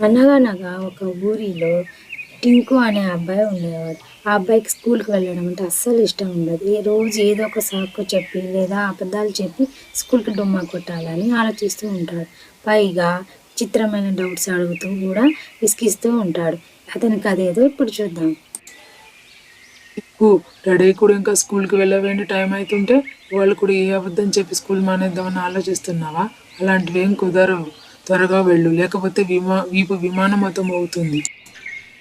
అనగనగా ఒక ఊరిలో టింకు అనే అబ్బాయి ఉండేవాడు. ఆ అబ్బాయికి స్కూల్‌కి వెళ్ళడం అంటే అస్సలు ఇష్టం ఉండదు. ఏ రోజు ఏదో ఒక సాకు చెప్పి లేదా అబద్ధాలు చెప్పి స్కూల్‌కి డొమ్మ కొట్టాలని ఆలోచిస్తూ ఉంటాడు. పైగా చిత్రమైన డౌట్స్ అడుగుతూ కూడా విసిగిస్తూ ఉంటాడు. అతనికి అదేదో ఇప్పుడు చూద్దాం. రెడీ కూడా ఇంకా స్కూల్కి వెళ్ళవేంటి టైం అవుతుంటే వాళ్ళు కూడా ఏ అబద్ధం చెప్పి స్కూల్ మానేద్దామని ఆలోచిస్తున్నావా అలాంటివి ఏం కుదరవు త్వరగా వెళ్ళు లేకపోతే విమా వీపు విమానం మొత్తం అవుతుంది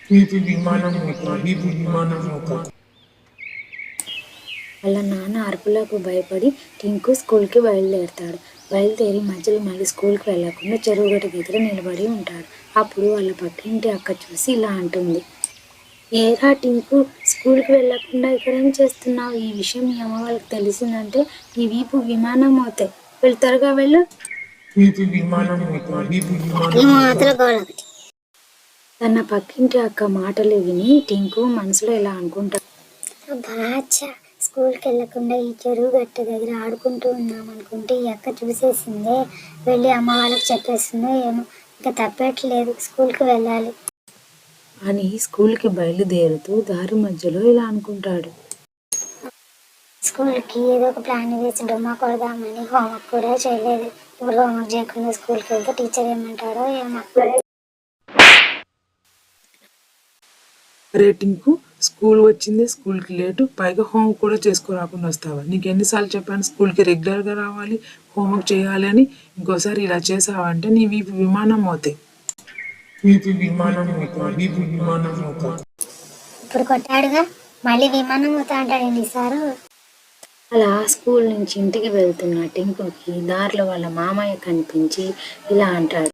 వీపు విమానం వీపు విమానం వాళ్ళ నాన్న అరుపులకు భయపడి టింకు స్కూల్‌కి బయలుదేరతాడు. బయలుదేరి మధ్యలో మళ్ళీ స్కూల్‌కి వెళ్ళకుండా చెరువు గట్టు దగ్గర నిలబడి ఉంటాడు. అప్పుడు వాళ్ళ పక్కింటి అక్క చూసి ఇలా అంటుంది. ఏరా టింకు స్కూల్‌కి వెళ్ళకుండా ఇక్కడేం చేస్తున్నావు? ఈ విషయం మీ అమ్మ వాళ్ళకి తెలిసిందంటే నీ వీపు విమానం అవుతాయి. వెళ్ళు త్వరగా వెళ్ళు. తన పక్కింటి అక్క మాటలు విని టింకు మనసులో ఇలా అనుకుంటాడు. బాచా స్కూల్కి వెళ్ళకుండా ఈ చెరువు గట్టు దగ్గర ఆడుకుంటూ ఉన్నాం అనుకుంటే ఈ అక్క చూసేసిందే. వెళ్ళి అమ్మ వాళ్ళకి చెప్పేసిందో ఏమో. ఇంకా తప్పట్లేదు. స్కూల్కి వెళ్ళాలి. అని స్కూల్‌కి బయలుదేరుతూ దారి మధ్యలో ఇలా అనుకుంటాడు. స్కూల్కి ఏదో ఒక ప్లాన్ వేసి డొమ్మా కొడదామని హోంవర్క్ కూడా చేయలేదు. ఇప్పుడు హోంవర్క్ చేయకుండా స్కూల్కి వెళ్తే టీచర్ ఏమంటాడో ఏమో. రేటింగ్కు స్కూల్ వచ్చింది స్కూల్కి లేటు పైగా హోంవర్క్ కూడా చేసుకోరాకుండా వస్తావా? నీకు ఎన్నిసార్లు చెప్పాను స్కూల్కి రెగ్యులర్గా రావాలి హోంవర్క్ చేయాలి అని ఇంకోసారి ఇలా చేసావంటే నీ వీపు విమానం అవుతాయి వీపు విమానం అవుతా వీపు విమానం ఇప్పుడు కొట్టాడుగా మళ్ళీ విమానం అవుతా అంటాడండి సారు అలా స్కూల్ నుంచి ఇంటికి వెళ్తున్న టింకుకి దారిలో వాళ్ళ మామయ్య కనిపించి ఇలా అంటాడు.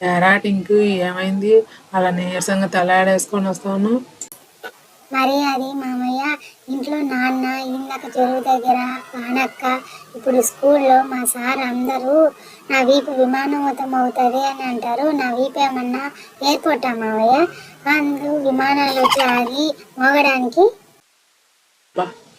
ఎరా టింకు ఏమైంది? అలా నీరసంగా తలాడేసుకొని వస్తాను. మరి అది మామయ్య ఇంట్లో నాన్న ఇందాక చెరువు దగ్గర వానక్క ఇప్పుడు స్కూల్లో మా సార్ అందరూ నా వీపు విమానమతం అవుతుంది అని అంటారు. నా వీపు ఏమన్నా ఎయిర్పోర్టా మామయ్య? అందరూ విమానాలు వచ్చి ఆగి మోగడానికి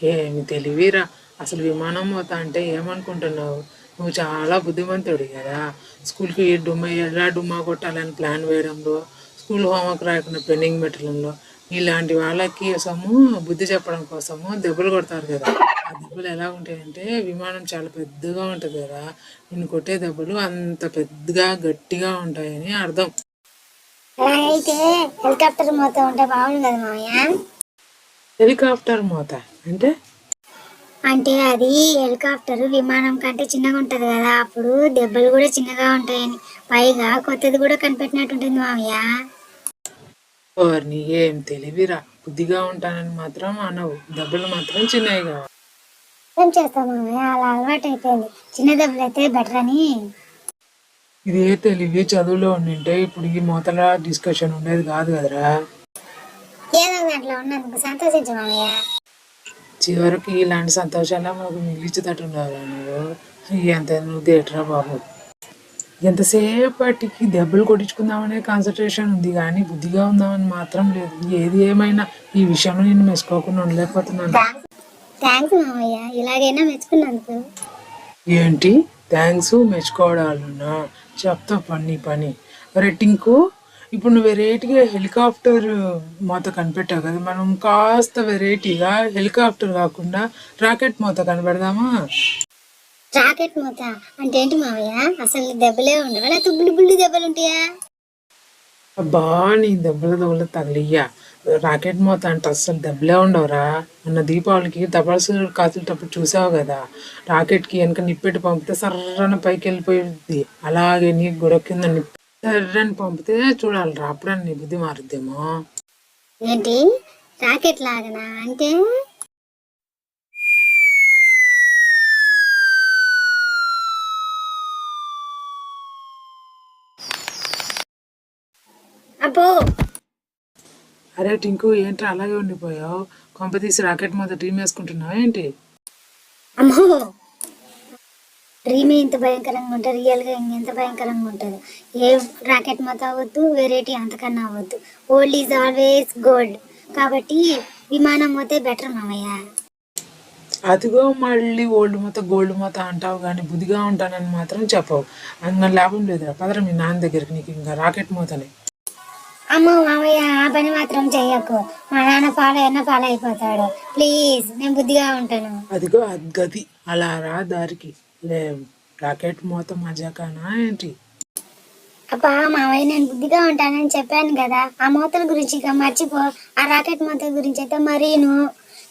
ఏమి తెలివిరా? అసలు విమానం పోతా అంటే ఏమనుకుంటున్నావు? నువ్వు చాలా బుద్ధిమంతుడు కదా. స్కూల్కి డుమ్మ ఎలా డుమ్మా కొట్టాలని ప్లాన్ వేయడంలో స్కూల్ హోంవర్క్ రాయకుండా పెండింగ్ పెట్టడంలో ఇలాంటి వాళ్ళకి కోసము బుద్ధి చెప్పడం కోసము దెబ్బలు కొడతారు కదా. ఆ దెబ్బలు ఎలా ఉంటాయంటే విమానం చాలా పెద్దగా ఉంటుంది కదా. నేను కొట్టే దెబ్బలు అంత పెద్దగా గట్టిగా ఉంటాయని అర్థం. అయితే హెలికాప్టర్ మోతా ఉంటే బాగుంది కదా మామయ్య హెలికాప్టర్ మోత అంటే? అంటే అది హెలికాప్టర్ విమానం కంటే చిన్నగా ఉంటది కదా అప్పుడు దెబ్బలు కూడా చిన్నగా ఉంటాయని పైగా కొత్తది కూడా కనిపెట్టినట్టు ఉంటుంది మామయ్య ఏం తెలివిరా బుద్ధిగా ఉంటానని మాత్రం అనవు. దెబ్బలు మాత్రం చిన్నవి కావాలి ఏం చేస్తాం మామయ్య అలా అలవాటు అయిపోయింది. చిన్న దెబ్బలు అయితే బెటర్ అని. ఇదే తెలివి చదువులో ఉండింటే ఇప్పుడు ఈ మూతల డిస్కషన్ ఉండేది కాదు కదరా. దాంట్లో ఉన్నందుకు సంతోషించు మామయ్య. చివరికి ఇలాంటి సంతోషాలు మాకు మిగిలిచేటట్టు ఉండవురా నువ్వు. ఎంత నువ్వు తేటరా బాబు. ఎంతసేపటికి దెబ్బలు కొట్టించుకుందామనే కాన్సన్ట్రేషన్ ఉంది కానీ బుద్ధిగా ఉందామని మాత్రం లేదు. ఏది ఏమైనా ఈ విషయంలో నేను మెచ్చుకోకుండా ఉండలేకపోతున్నాను. థ్యాంక్స్ మామయ్య. ఇలాగైనా మెచ్చుకున్నందుకు. ఏంటి? థ్యాంక్స్ మెచ్చుకోవడాలన్నా చెప్తా పని పని. రేటింగ్కు ఇప్పుడు నువ్వు వెరైటీగా హెలికాప్టర్ మూత కనిపెట్టావు కదా మనం కాస్త వెరైటీగా హెలికాప్టర్ కాకుండా రాకెట్ మూత కనిపెడదామా రాకెట్ మూత? అంటే ఏంటి మామయ్య అసలు దెబ్బలే ఉండవా? లేకపోతే బుల్లి బుల్లి దెబ్బలు ఉంటాయా? అబ్బా నీ దెబ్బల దెబ్బలు తగిలియ్యా. రాకెట్ మూత అంటే అస్సలు దెబ్బలే ఉండవురా. మొన్న దీపావళికి దబాసు కాల్చేటప్పుడు చూసావు కదా. రాకెట్కి వెనక నిప్పెట్టి పంపితే సర్రన పైకి వెళ్ళిపోయింది అలాగే నీ గొడవ కింద నిప్పు సర్రని పంపితే చూడాలిరా అప్పుడే నీ బుద్ధి మారుద్దేమో. ఏంటి? రాకెట్ లాగనా? అంటే? అబ్బో! అరే టింకు ఏంట్రా అలాగే ఉండిపోయావు? కొంప తీసి రాకెట్ మీద డ్రీమ్ వేసుకుంటున్నావు ఏంటి? అమ్మో! డ్రీమ్ ఇంత భయంకరంగా ఉంటుంది రియల్గా ఇంకెంత భయంకరంగా ఉంటుంది. ఏ రాకెట్ మొత్తం అవ్వద్దు వెరైటీ అంతకన్నా అవ్వద్దు. ఓల్డ్ ఈజ్ ఆల్వేస్ గోల్డ్ కాబట్టి విమానం పోతే బెటర్ మామయ్య. అదిగో మళ్ళీ ఓల్డ్ మొత్తం గోల్డ్ మొత్తం అంటావు కానీ బుద్ధిగా ఉంటానని మాత్రం చెప్పవు. అందులో లాభం లేదురా. పదరా మీ నాన్న దగ్గరికి నీకు ఇంకా రాకెట్ మోతనే. అమ్మో మామయ్య ఆ పని మాత్రం చెయ్యకు. మా నాన్న ఫాలో అయినా ఫాలో అయిపోతాడు. ప్లీజ్ నేను బుద్ధిగా ఉంటాను. అదిగో అది గది అలా రా దారికి. లే రాకెట్ మోత మజాకానా ఏంటి? అబ్బా మామయ్య నేను బుద్ధిగా ఉంటానని చెప్పాను కదా. ఆ మూతల గురించి ఇక మర్చిపో. ఆ రాకెట్ మూతల గురించి అయితే మరీను.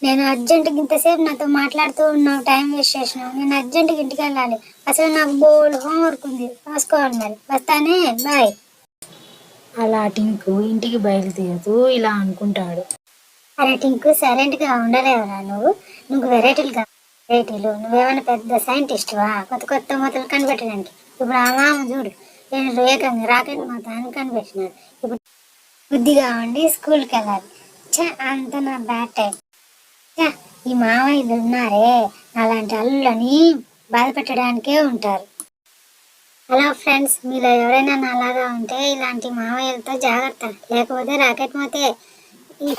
నేను అర్జెంటుగా ఇంతసేపు నాతో మాట్లాడుతూ ఉన్నావు టైం వేస్ట్ చేసినావు నేను అర్జెంటుగా ఇంటికి వెళ్ళాలి. అసలు నాకు బోల్డ్ హోంవర్క్ ఉంది. రాసుకోవాలి మరి వస్తానే? బాయ్. అలా టింకు ఇంటికి బయలుదేరుతూ ఇలా అనుకుంటాడు. అరే టింకు సైలెంట్గా ఉండలేవురా నువ్వు. నువ్వు వెరైటీలు కా నువ్వేమైనా పెద్ద సైంటిస్టువా? కొత్త కొత్త మొదలు కనిపెట్టడానికి. ఇప్పుడు ఆ మామ చూడు నేను ఏకంగా రాకెట్ మొత్తాన్ని అని కనిపెట్టినాడు. ఇప్పుడు బుద్ధిగా ఉండి స్కూల్కి వెళ్ళాలి. చ అంత నా బ్యాడ్ టైం. చ ఈ మామయ్యలు ఉన్నారే? అలాంటి అల్లులని బాధ పెట్టడానికే ఉంటారు. హలో ఫ్రెండ్స్ మీలో ఎవరైనా నాలాగా ఉంటే ఇలాంటి మామయ్యలతో జాగ్రత్త. లేకపోతే రాకెట్ మోతే ఈ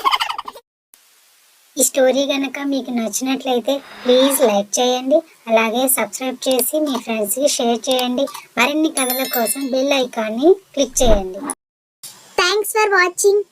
ఈ స్టోరీ కనుక మీకు నచ్చినట్లయితే ప్లీజ్ లైక్ చేయండి అలాగే సబ్స్క్రైబ్ చేసి మీ ఫ్రెండ్స్కి షేర్ చేయండి. మరిన్ని కథల కోసం బెల్ ఐకాన్ని క్లిక్ చేయండి. Thanks for watching